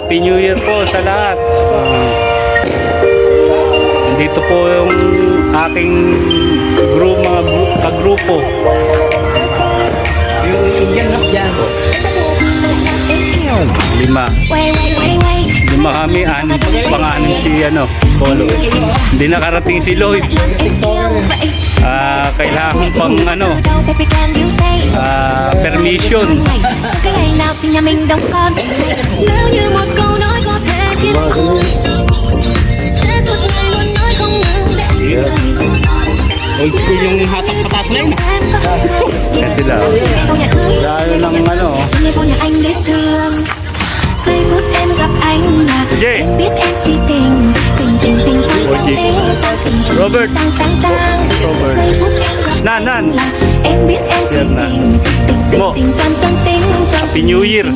Happy New Year po sa lahat. Ah, uh, dito po yung aking group, mga group, kagrupo. Ah, yung yan lang dyan po. Lima. Lima kami, anim, pang-anim si ano, Polo. Hindi nakarating si Lloyd uh, kailangan pang ano uh, permission Old school yung hatak patas na yun. Yan sila. Oh. Layo ng ano. Giây Biết em si tình Tình tình tình Orgy. Robert. Robert. Nan, nan. Yan na. Mo. Happy New Year.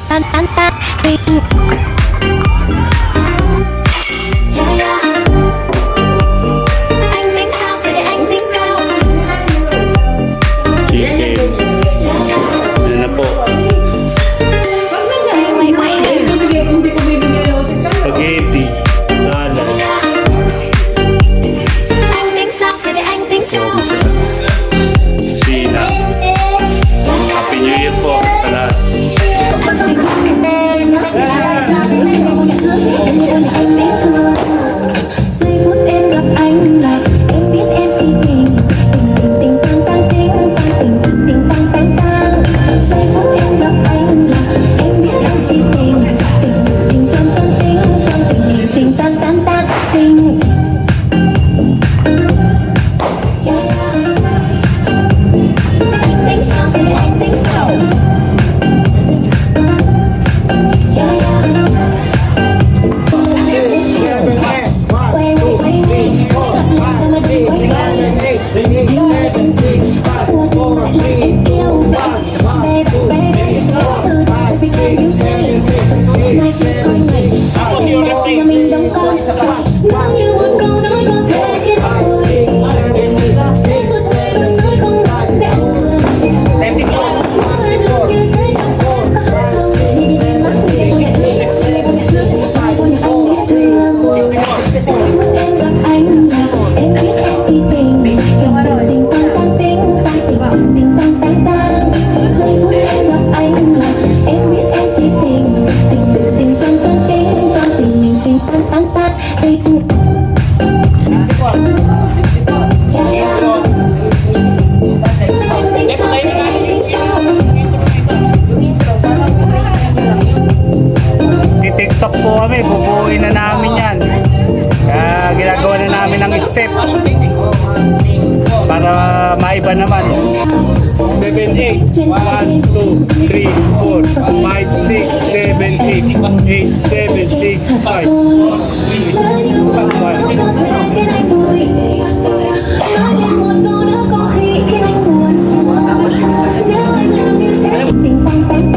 8, 1, 2, 3, 4, 5, 6, 7, 8, 8, 7, 6, 5, 1, 3, 4, 5.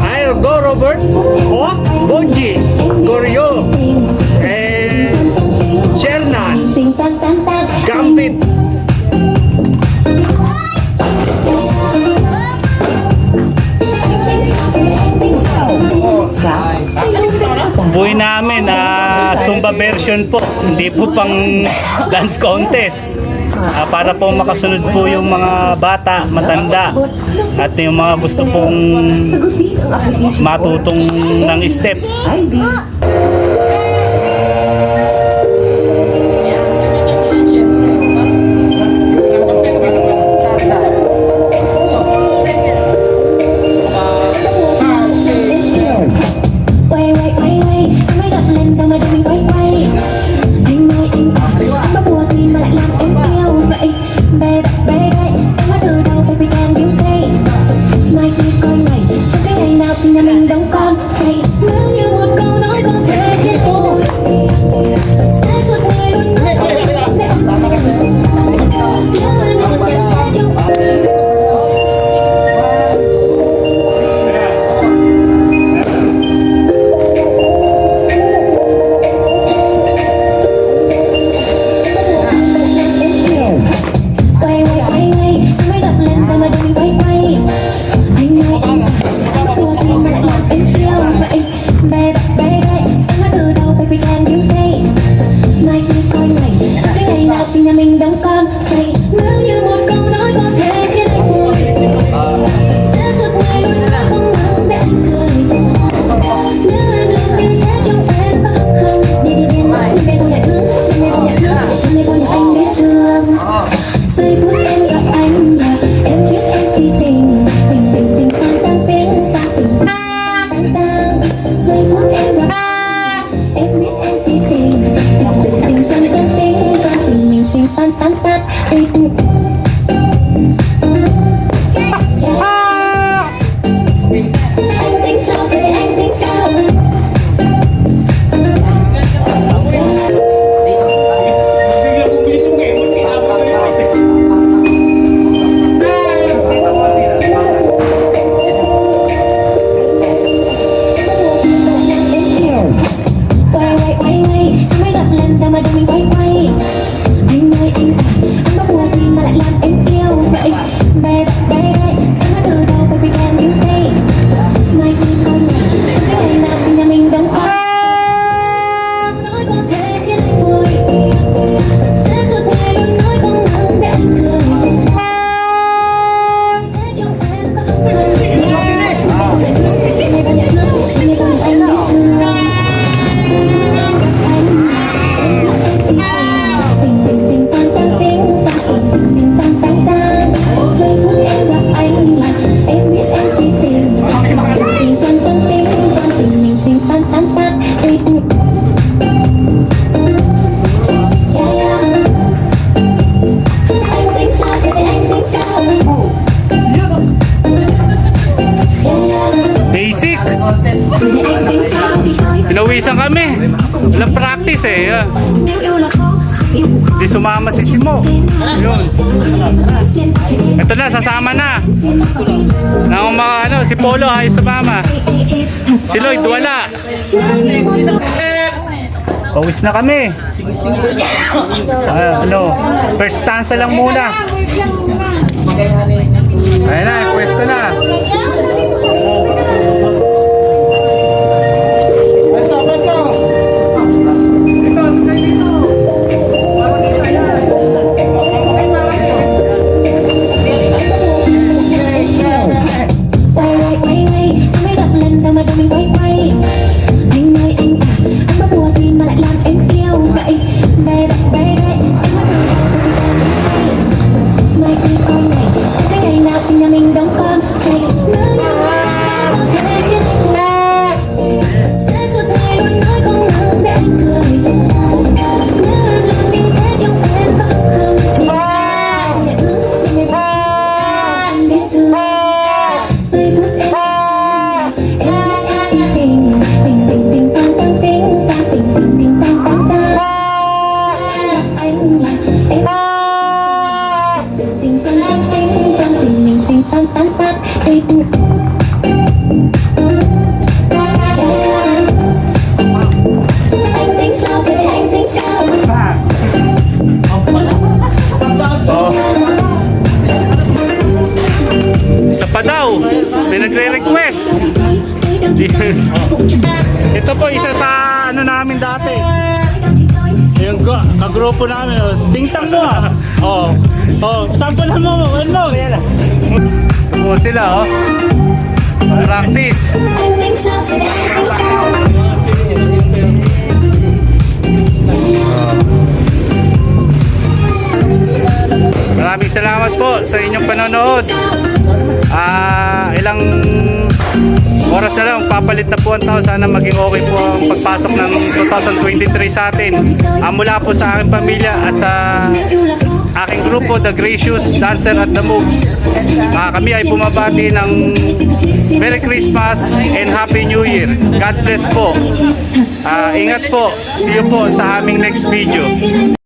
I'll go, Robert. Oh, Bonji. buhay namin uh, Zumba version po. Hindi po pang dance contest. Uh, para po makasunod po yung mga bata matanda. At yung mga gusto pong matutong ng step. Sao cái ngày nào thì nhà mình đóng con. Ngày say Pinawisan kami. Walang practice eh. Ah. Di sumama si Simo. Yun. Ito na, sasama na. Nang mga ano, si Polo ay sumama. Si Lloyd wala. Pawis na kami. Ah, ano, first stanza lang muna. Ayun na, pwesto na. Kagrupo namin. Oh. Tingtang mo ah. Oh. Oh, sample mo. Ano? Oh, sila oh. Practice. rồi anh tính sao Maraming salamat po sa inyong panonood. Ah, ilang oras na lang papalit na po ang tao. Sana maging okay po ang pagpasok ng 2023 sa atin. Ah, mula po sa aking pamilya at sa aking grupo, The Gracious Dancer at The Moves. Ah, kami ay bumabati ng Merry Christmas and Happy New Year. God bless po. Ah, ingat po. See you po sa aming next video.